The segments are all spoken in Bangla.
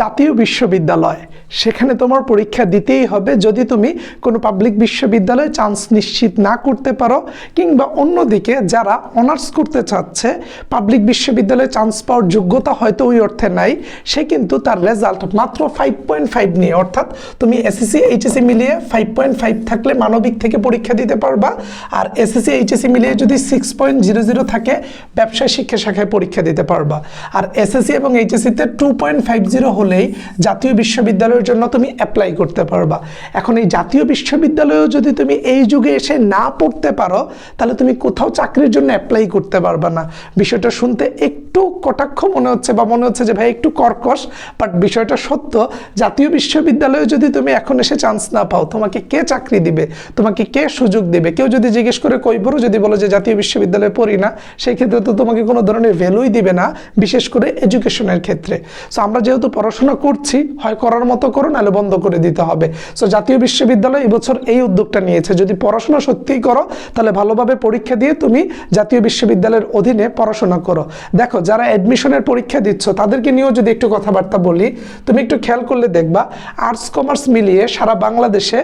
জাতীয় বিশ্ববিদ্যালয়। সেখানে তোমার পরীক্ষা দিতেই হবে। যদি তুমি কোনো পাবলিক বিশ্ববিদ্যালয়ে চান্স নিশ্চিত না করতে পারো, কিংবা অন্যদিকে যারা অনার্স করতে চাচ্ছে পাবলিক বিশ্ববিদ্যালয়ে চান্স পাওয়ার যোগ্যতা হয়তো ওই অর্থে নাই, সে কিন্তু তার রেজাল্ট মাত্র ফাইভ পয়েন্ট ফাইভ নিয়ে, অর্থাৎ তুমি এসএসসি এইচএসসি মিলিয়ে ফাইভ পয়েন্ট ফাইভ থাকলে মানবিক থেকে পরীক্ষা দিতে পারবা। আর এসএসসি এইচএসসি মিলিয়ে যদি সিক্স পয়েন্ট জিরো জিরো থাকে, ব্যবসায়, শিক্ষা শাখায় পরীক্ষা দিতে পারবা। আর এসএসসি এবং এইচএসসিতে টু পয়েন্ট ফাইভ জিরো হলেই জাতীয় বিশ্ববিদ্যালয়ের জন্য তুমি অ্যাপ্লাই করতে পারবা। এখন এই জাতীয় বিশ্ববিদ্যালয়েও যদি তুমি এই যুগে এসে না পড়তে পারো, তাহলে তুমি কোথাও চাকরির জন্য অ্যাপ্লাই করতে পারবা না। বিষয়টা শুনতে একটু কটাক্ষ মনে হচ্ছে বা মনে হচ্ছে যে, ভাই, একটু কর্কশ বাট বিষয়টা সত্য, জাতীয় বিশ্ববিদ্যালয়ে যদি তুমি এখন এসে চান্স না পাও, তোমাকে কে চাকরি দিবে? তোমাকে কে সুযোগ দিবে? কেউ যদি জিজ্ঞেস করে, কই পড়ো যদি বলো যে, জাতীয় বিশ্ববিদ্যালয়ে পড়ি না সেই ক্ষেত্রে তো তোমাকে কোনো ধরনের ভ্যালুই দিবে না, বিশেষ করে এডুকেশনের ক্ষেত্রে। সো আমরা যেহেতু পড়াশোনা করছি, হয় করার মতো করো, নাহলে বন্ধ করে দিতে হবে। সো জাতীয় বিশ্ববিদ্যালয় এবছর এই উদ্যোগটা নিয়েছে। যদি পড়াশোনা সত্যিই করো, তাহলে ভালোভাবে পরীক্ষা দিয়ে তুমি জাতীয় বিশ্ববিদ্যালয়ের অধীনে পড়াশোনা করো। দেখো, যারা অ্যাডমিশনের পরীক্ষা দিচ্ছ, তাদেরকে নিয়েও যদি একটু কথাবার্তা বলি, তুমি একটু খেয়াল করলে দেখবা আর্টস কমার্স মিলিয়ে সারা বাংলাদেশে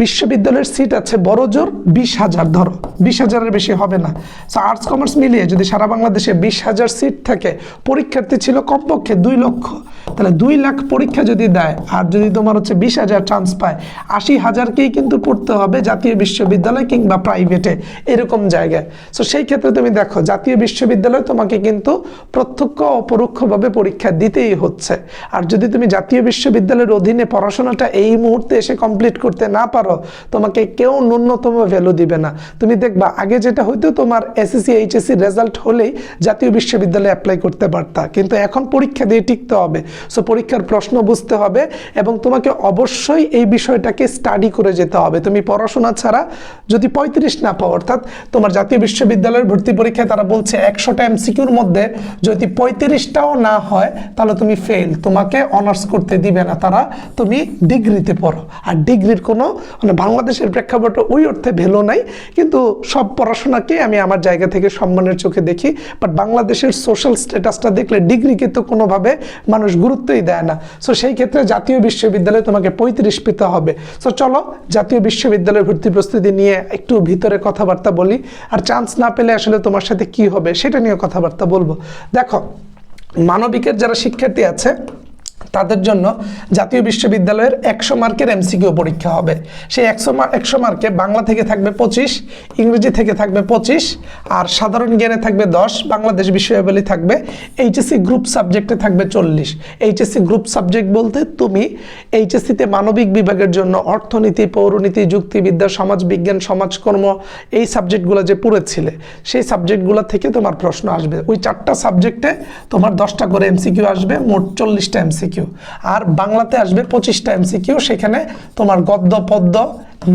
বিশ্ববিদ্যালয়ের সিট আছে বড় জোর বিশ হাজার, ধরো। বিশ হাজারের বেশি হবে না। সো আর্টস কমার্স মিলিয়ে যদি সারা বাংলাদেশে বিশ হাজার সিট থাকে, পরীক্ষার্থী ছিল কমপক্ষে দুই লক্ষ। তাহলে দুই লাখ পরীক্ষা যদি দেয়, আর যদি তোমার হচ্ছে বিশ হাজার চান্স পায়, আশি হাজারকেই কিন্তু পড়তে হবে জাতীয় বিশ্ববিদ্যালয় কিংবা প্রাইভেটে এরকম জায়গায়। সো সেই ক্ষেত্রে তুমি দেখো, জাতীয় বিশ্ববিদ্যালয় তোমাকে কিন্তু প্রত্যক্ষ অপরোক্ষভাবে পরীক্ষা দিতেই হচ্ছে। আর যদি তুমি জাতীয় বিশ্ববিদ্যালয়ের অধীনে পড়াশোনাটা এই মুহূর্তে এসে কমপ্লিট করতে না পারো, তোমাকে কেউ ন্যূনতম ভ্যালু দিবে না। তুমি দেখবা, আগে যেটা হয়তো তোমার এসএসসি এইচএসসি রেজাল্ট হলেই জাতীয় বিশ্ববিদ্যালয়ে অ্যাপ্লাই করতে পারতা, কিন্তু এখন পরীক্ষা দিয়ে টিকতে হবে। সো পরীক্ষার প্রশ্ন বুঝতে হবে এবং তোমাকে অবশ্যই এই বিষয়টাকে স্টাডি করে যেতে হবে। তুমি পড়াশোনা ছাড়া যদি পঁয়ত্রিশ না পাও, অর্থাৎ তোমার জাতীয় বিশ্ববিদ্যালয়ের ভর্তি পরীক্ষায় তারা বলছে একশোটা এমসিকিউর মধ্যে যদি পঁয়ত্রিশটাও না হয়, তাহলে তুমি ফেল তোমাকে অনার্স করতে দিবে না। তারা তুমি ডিগ্রিতে পড়ো। আর ডিগ্রির কোনো মানে বাংলাদেশের প্রেক্ষাপটে ওই অর্থে ভ্যালু নাই, কিন্তু সব পড়াশোনাকে আমি আমার জায়গা থেকে সম্মানের চোখে দেখি। বাট বাংলাদেশের সোশ্যাল স্ট্যাটাসটা দেখলে ডিগ্রিকে তো কোনোভাবে মানুষ গুরুত্বই দেয় না। সো সেই ক্ষেত্রে জাতীয় বিশ্ববিদ্যালয়ে তোমাকে পঁয়ত্রিশ পেতে হবে। সো চলো, জাতীয় বিশ্ববিদ্যালয়ের ভর্তি প্রস্তুতি নিয়ে একটু ভিতরে কথাবার্তা বলি। আর চান্স না পেলে আসলে তোমার সাথে কি হবে, সেটা নিয়ে কথাবার্তা বলব। দেখো, মানবিকের যারা শিক্ষার্থী আছে তাদের জন্য জাতীয় বিশ্ববিদ্যালয়ের একশো মার্কের এমসিকিউ পরীক্ষা হবে। সেই একশো একশো মার্কে বাংলা থেকে থাকবে পঁচিশ, ইংরেজি থেকে থাকবে পঁচিশ, আর সাধারণ জ্ঞানে থাকবে দশ, বাংলাদেশ বিষয়াবলী থাকবে এইচএসসি গ্রুপ সাবজেক্টে থাকবে চল্লিশ। এইচএসসি গ্রুপ সাবজেক্ট বলতে তুমি এইচএসসিতে মানবিক বিভাগের জন্য অর্থনীতি, পৌরনীতি, যুক্তিবিদ্যা সমাজবিজ্ঞান সমাজকর্ম এই সাবজেক্টগুলো যে পড়েছিলে, সেই সাবজেক্টগুলো থেকে তোমার প্রশ্ন আসবে। ওই চারটা সাবজেক্টে তোমার দশটা করে এমসিকিউ আসবে, মোট চল্লিশটা এমসিকিউ। আর বাংলাতে আসবে পঁচিশটা এমসিকিউ সেখানে তোমার গদ্য পদ্য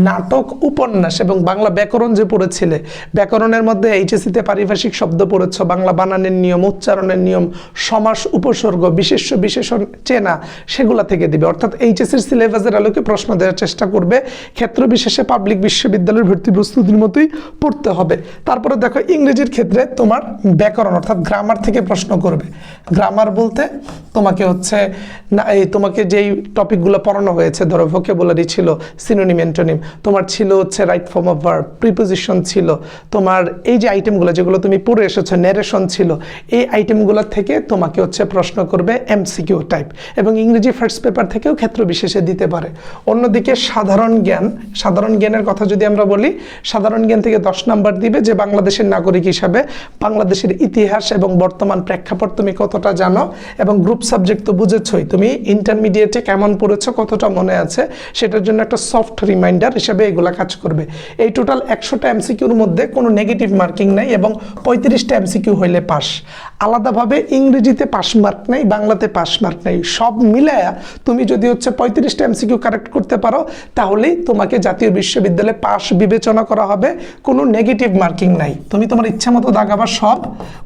নাটক, উপন্যাস এবং বাংলা ব্যাকরণ যে পড়েছিলে, ব্যাকরণের মধ্যে এইচএসিতে পারিভাষিক শব্দ পড়েছ, বাংলা বানানের নিয়ম, উচ্চারণের নিয়ম, সমাস, উপসর্গ, বিশেষ্য, বিশেষণ, চেনা, সেগুলা থেকে দিবে। অর্থাৎ এইচএসির সিলেবাসের আলোকে প্রশ্ন দেওয়ার চেষ্টা করবে। ক্ষেত্র বিশেষে পাবলিক বিশ্ববিদ্যালয়ের ভর্তি প্রস্তুতির মতোই পড়তে হবে। তারপরে দেখো ইংরেজির ক্ষেত্রে তোমার ব্যাকরণ, অর্থাৎ গ্রামার থেকে প্রশ্ন করবে। গ্রামার বলতে তোমাকে হচ্ছে না, এই তোমাকে যেই টপিকগুলো পড়ানো হয়েছে, ধরো ভোকেবুলারি ছিল সিনোনিম অ্যান্টোনিম তোমার ছিল হচ্ছে right form of verb preposition ছিল। তোমার এই যে আইটেমগুলো যেগুলো তুমি পড়ে এসেছ ন্যারেশন ছিল, এই আইটেমগুলো থেকে তোমাকে হচ্ছে প্রশ্ন করবে এমসিকিউ টাইপ এবং ইংরেজি ফার্স্ট পেপার থেকেও ক্ষেত্র বিশেষে দিতে পারে। অন্যদিকে সাধারণ জ্ঞান, সাধারণ জ্ঞানের কথা যদি আমরা বলি, সাধারণ জ্ঞান থেকে দশ নাম্বার দিবে যে বাংলাদেশের নাগরিক হিসাবে বাংলাদেশের ইতিহাস এবং বর্তমান প্রেক্ষাপট তুমি কতটা জানো এবং গ্রুপ সাবজেক্ট তো বুঝেছই। তুমি ইন্টারমিডিয়েটে কেমন পড়েছো, কতটা মনে আছে, সেটার জন্য একটা সফট রিমাইন্ডার হিসাবে এগুলা কাজ করবে। এই টোটাল একশোটা এমসিকিউর মধ্যে কোনো নেগেটিভ মার্কিং নাই এবং পঁয়ত্রিশটা এমসিকিউ হইলে পাস আলাদাভাবে ইংরেজিতে পাস মার্ক নেই, বাংলাতে পাস মার্ক নেই। সব মিলায়া তুমি যদি হচ্ছে পঁয়ত্রিশটা এমসিকিউ কারেক্ট করতে পারো, তাহলেই তোমাকে জাতীয় বিশ্ববিদ্যালয়ে পাস বিবেচনা করা হবে। কোনো নেগেটিভ মার্কিং নাই। তুমি তোমার ইচ্ছা মতো দাগাবা সব।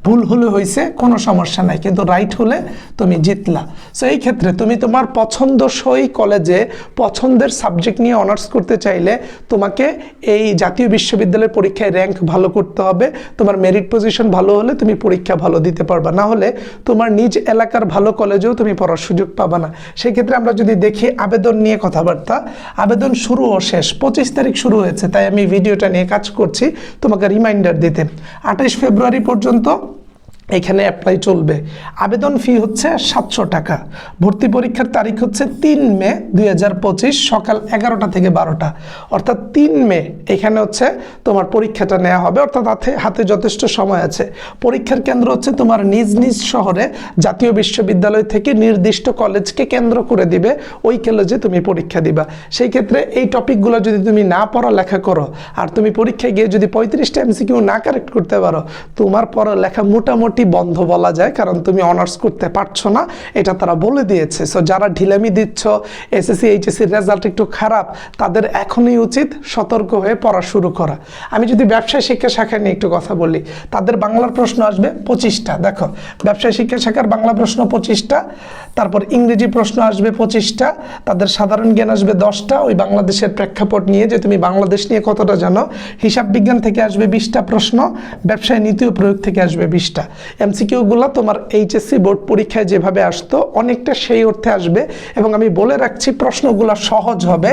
ভুল হলে হয়েছে কোনো সমস্যা নাই। কিন্তু রাইট হলে তুমি জিতলা। সো এই ক্ষেত্রে তুমি তোমার পছন্দসই কলেজে পছন্দের সাবজেক্ট নিয়ে অনার্স করতে চাই চাইলে তোমাকে এই জাতীয় বিশ্ববিদ্যালয়ের পরীক্ষায় র্যাঙ্ক ভালো করতে হবে। তোমার মেরিট পজিশন ভালো হলে তুমি পরীক্ষা ভালো দিতে পারবা। না হলে তোমার নিজ এলাকার ভালো কলেজেও তুমি পড়ার সুযোগ পাবা না। সেক্ষেত্রে আমরা যদি দেখি আবেদন নিয়ে কথাবার্তা, আবেদন শুরু ও শেষ। পঁচিশ তারিখ শুরু হয়েছে, তাই আমি ভিডিওটা নিয়ে কাজ করছি। তোমাকে রিমাইন্ডার দিতে। আঠাইশ ফেব্রুয়ারি পর্যন্ত এখানে অ্যাপ্লাই চলবে। আবেদন ফি হচ্ছে সাতশো টাকা। ভর্তি পরীক্ষার তারিখ হচ্ছে তিন মে দু হাজার পঁচিশ সকাল এগারোটা থেকে বারোটা। অর্থাৎ তিন মে এখানে হচ্ছে তোমার পরীক্ষাটা নেওয়া হবে। অর্থাৎ হাতে হাতে যথেষ্ট সময় আছে। পরীক্ষার কেন্দ্র হচ্ছে তোমার নিজ নিজ শহরে। জাতীয় বিশ্ববিদ্যালয় থেকে নির্দিষ্ট কলেজকে কেন্দ্র করে দিবে। ওই কলেজে তুমি পরীক্ষা দিবা। সেই ক্ষেত্রে এই টপিকগুলো যদি তুমি না পড়ালেখা করো, আর তুমি পরীক্ষায় গিয়ে যদি পঁয়ত্রিশটা এমসিকিউ না কারেক্ট করতে পারো, তোমার পড়ালেখা মোটামুটি বন্ধ বলা যায়, কারণ তুমি অনার্স করতে পারছ না, এটা তারা বলে দিয়েছে। সো যারা ঢিলামি দিচ্ছ এসএসসি এইচএসসির রেজাল্ট একটু খারাপ, তাদের এখনই উচিত সতর্ক হয়ে পড়া শুরু করা। আমি যদি ব্যবসায় শিক্ষা শাখা নিয়ে একটু কথা বলি, তাদের বাংলার প্রশ্ন আসবে পঁচিশটা। দেখো, ব্যবসায় শিক্ষা শাখার বাংলা প্রশ্ন পঁচিশটা, তারপর ইংরেজি প্রশ্ন আসবে পঁচিশটা, তাদের সাধারণ জ্ঞান আসবে দশটা, ওই বাংলাদেশের প্রেক্ষাপট নিয়ে যে তুমি বাংলাদেশ নিয়ে কতটা জানো, হিসাব বিজ্ঞান থেকে আসবে বিশটা প্রশ্ন, ব্যবসায় নীতি ও প্রয়োগ থেকে আসবে বিশটা। এমসিকিউগুলো তোমার এইচএসসি বোর্ড পরীক্ষায় যেভাবে আসতো, অনেকটা সেই অর্থে আসবে। এবং আমি বলে রাখছি, প্রশ্নগুলো সহজ হবে।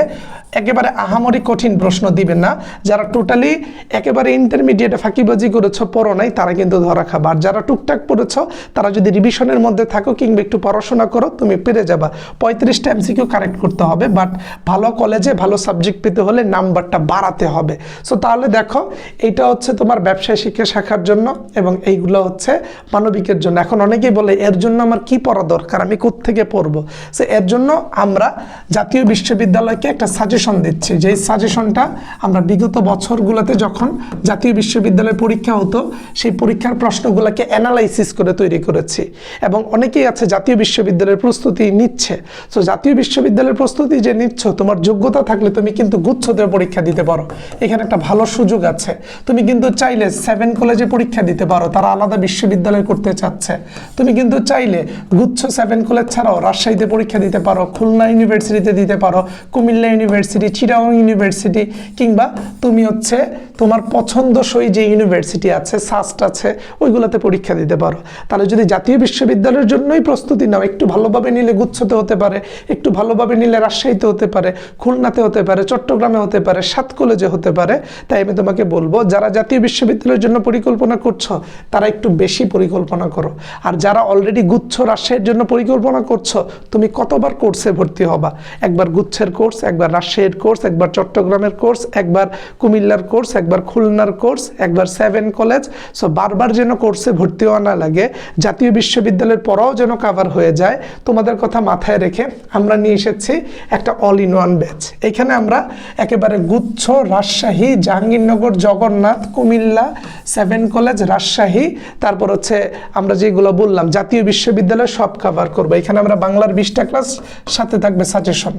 একেবারে আহামরি কঠিন প্রশ্ন দিবে না। যারা টোটালি একেবারে ইন্টারমিডিয়েটে ফাঁকিবাজি করেছ, পড়ো নাই, তারা কিন্তু ধরা খাবার যারা টুকটাক পড়েছো, তারা যদি রিভিশনের মধ্যে থাকো কিংবা একটু পড়াশোনা করো, তুমি পেরে যাবা। পঁয়ত্রিশটা এমসিকিউ কারেক্ট করতে হবে বাট ভালো কলেজে ভালো সাবজেক্ট পেতে হলে নাম্বারটা বাড়াতে হবে। সো তাহলে দেখো, এইটা হচ্ছে তোমার ব্যবসায় শিক্ষা শাখার জন্য, এবং এইগুলো হচ্ছে মানবিকের জন্য। এখন অনেকেই বলে, এর জন্য আমার কি পড়া দরকার? আমি কোত্থেকে পড়ব? সো এর জন্য আমরা জাতীয় বিশ্ববিদ্যালয়কে একটা সাজেশন দিচ্ছি। যেই সাজেশনটা আমরা বিগত বছরগুলোতে যখন জাতীয় বিশ্ববিদ্যালয় পরীক্ষা হতো, সেই পরীক্ষার প্রশ্নগুলোকে অ্যানালাইসিস করে তৈরি করেছি। এবং অনেকেই আছে জাতীয় বিশ্ববিদ্যালয়ের প্রস্তুতি নিচ্ছে। তো জাতীয় বিশ্ববিদ্যালয়ের প্রস্তুতি যে নিচ্ছ, তোমার যোগ্যতা থাকলে তুমি কিন্তু গুচ্ছতে পরীক্ষা দিতে পারো। এখানে একটা ভালো সুযোগ আছে। তুমি কিন্তু চাইলে সেভেন কলেজে পরীক্ষা দিতে পারো। তারা আলাদা বিশ্ববিদ্যালয় করতে চাচ্ছে। তুমি কিন্তু চাইলে গুচ্ছ সেভেন কলেজ ছাড়াও রাজশাহীতে পরীক্ষা দিতে পারো, খুলনা ইউনিভার্সিটিতে দিতে পারো, কুমিল্লা ইউনিভার্সিটি চিরাং ইউনিভার্সিটি কিংবা তুমি হচ্ছে তোমার পছন্দসই যে ইউনিভার্সিটি আছে সাস্ট আছে, ওইগুলোতে পরীক্ষা দিতে পারো। তাহলে যদি জাতীয় বিশ্ববিদ্যালয়ের জন্যই প্রস্তুতি নাও, একটু ভালোভাবে নিলে গুচ্ছতে হতে পারে, একটু ভালোভাবে নিলে রাজশাহীতে হতে পারে, খুলনাতে হতে পারে, চট্টগ্রামে হতে পারে, সাত কলেজে হতে পারে, তাই আমি তোমাকে বলব, যারা জাতীয় বিশ্ববিদ্যালয়ের জন্য পরিকল্পনা করছ, তারা একটু বেশি পরিকল্পনা করো। আর যারা অলরেডি গুচ্ছ রাজশাহীর জন্য পরিকল্পনা করছ, তুমি কতবার কোর্সে ভর্তি হবা? একবার গুচ্ছের কোর্স একবার রাজশাহীর কোর্স একবার চট্টগ্রামের কোর্স একবার কুমিল্লার কোর্স একবার খুলনার কোর্স একবার সেভেন কলেজ সো বারবার যেন কোর্সে ভর্তি হওয়া না লাগে, জাতীয় বিশ্ববিদ্যালয়ের পরেও যেন কাভার হয়ে যায়। তোমাদের কথা মাথায় রেখে আমরা নিয়ে এসেছি একটা অল ইন ওয়ান ব্যাচ এখানে আমরা একেবারে গুচ্ছ রাজশাহী, জাহাঙ্গীরনগর, জগন্নাথ, কুমিল্লা সেভেন কলেজ রাজশাহী, তারপর হচ্ছে আমরা যেগুলো বললাম, জাতীয় বিশ্ববিদ্যালয় সব কাভার করব। এখানে আমরা বাংলার বিশটা ক্লাস সাথে থাকবে সাজেশন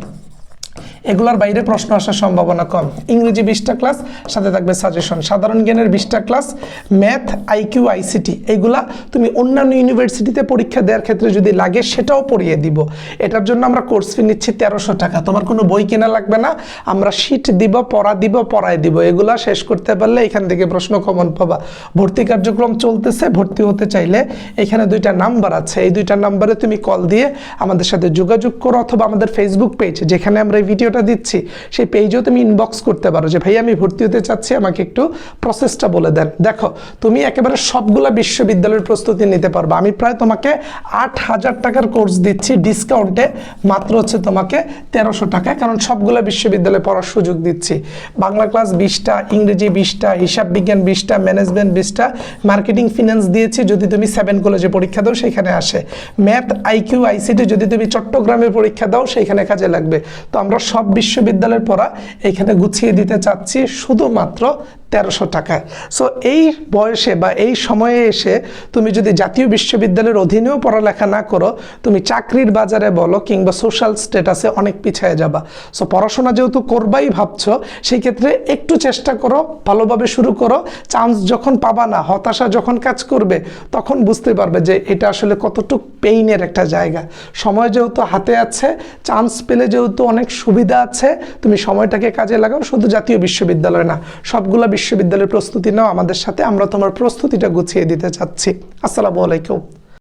এগুলোর বাইরে প্রশ্ন আসার সম্ভাবনা কম। ইংরেজি বিশটা ক্লাস, সাথে থাকবে সাজেশন সাধারণ জ্ঞানের বিশটা ক্লাস ম্যাথ আইকিউ আইসিটি এইগুলা তুমি অন্যান্য ইউনিভার্সিটিতে পরীক্ষা দেওয়ার ক্ষেত্রে যদি লাগে, সেটাও পড়িয়ে দিব। এটার জন্য আমরা কোর্স ফি নিচ্ছি তেরোশো টাকা। তোমার কোনো বই কেনা লাগবে না, আমরা শিট দিব, পড়া দিব, পড়ায় দিব। এগুলা শেষ করতে পারলে এখান থেকে প্রশ্ন কমন পাবা। ভর্তি কার্যক্রম চলতেছে, ভর্তি হতে চাইলে এখানে দুইটা নাম্বার আছে। এই দুইটা নাম্বারে তুমি কল দিয়ে আমাদের সাথে যোগাযোগ করো, অথবা আমাদের ফেসবুক পেজ যেখানে আমরা এই ভিডিওটা দিচ্ছি, সেই পেজেও তুমি ইনবক্স করতে পারো যে ভাই আমি ভর্তি হতে চাচ্ছি, আমাকে একটু প্রসেসটা বলে দেন। দেখো, তুমি একেবারে সবগুলা বিশ্ববিদ্যালয়ের প্রস্তুতি নিতে পারবে। আমি প্রায় তোমাকে আট হাজার টাকার কোর্স দিচ্ছি ডিসকাউন্টে মাত্র হচ্ছে তোমাকে তেরোশো টাকা কারণ সবগুলা বিশ্ববিদ্যালয়ে পড়ার সুযোগ দিচ্ছি। বাংলা ক্লাস বিশটা, ইংরেজি বিশটা, হিসাব বিজ্ঞান বিশটা ম্যানেজমেন্ট বিশটা মার্কেটিং ফিনান্স দিয়েছি, যদি তুমি সেভেন কলেজে পরীক্ষা দাও, সেখানে আসে। ম্যাথ আইকিউ আইসিটি যদি তুমি চট্টগ্রামে পরীক্ষা দাও সেইখানে কাজে লাগবে। তো আমরা সব বিশ্ববিদ্যালয়ের পড়া এখানে গুছিয়ে দিতে চাচ্ছি শুধুমাত্র তেরোশো টাকায়। সো এই বয়সে বা এই সময়ে এসে তুমি যদি জাতীয় বিশ্ববিদ্যালয়ের অধীনেও পড়ালেখা না করো, তুমি চাকরির বাজারে বলো কিংবা সোশ্যাল স্ট্যাটাসে অনেক পিছিয়ে যাবা। সো পড়াশোনা যেহেতু করবাই ভাবছ, সেই ক্ষেত্রে একটু চেষ্টা করো, ভালোভাবে শুরু করো। চান্স যখন পাবা না, হতাশা যখন কাজ করবে, তখন বুঝতে পারবে যে এটা আসলে কতটুক পেইনের একটা জায়গা। সময় যেহেতু হাতে আছে চান্স পেলে যেহেতু অনেক সুবিধা আছে, তুমি সময়টাকে কাজে লাগাও, শুধু জাতীয় বিশ্ববিদ্যালয় না, সবগুলা বিশ্ববিদ্যালয়ের প্রস্তুতি নাও আমাদের সাথে, আমরা তোমার প্রস্তুতিটা গুছিয়ে দিতে চাচ্ছি। আসসালামু আলাইকুম।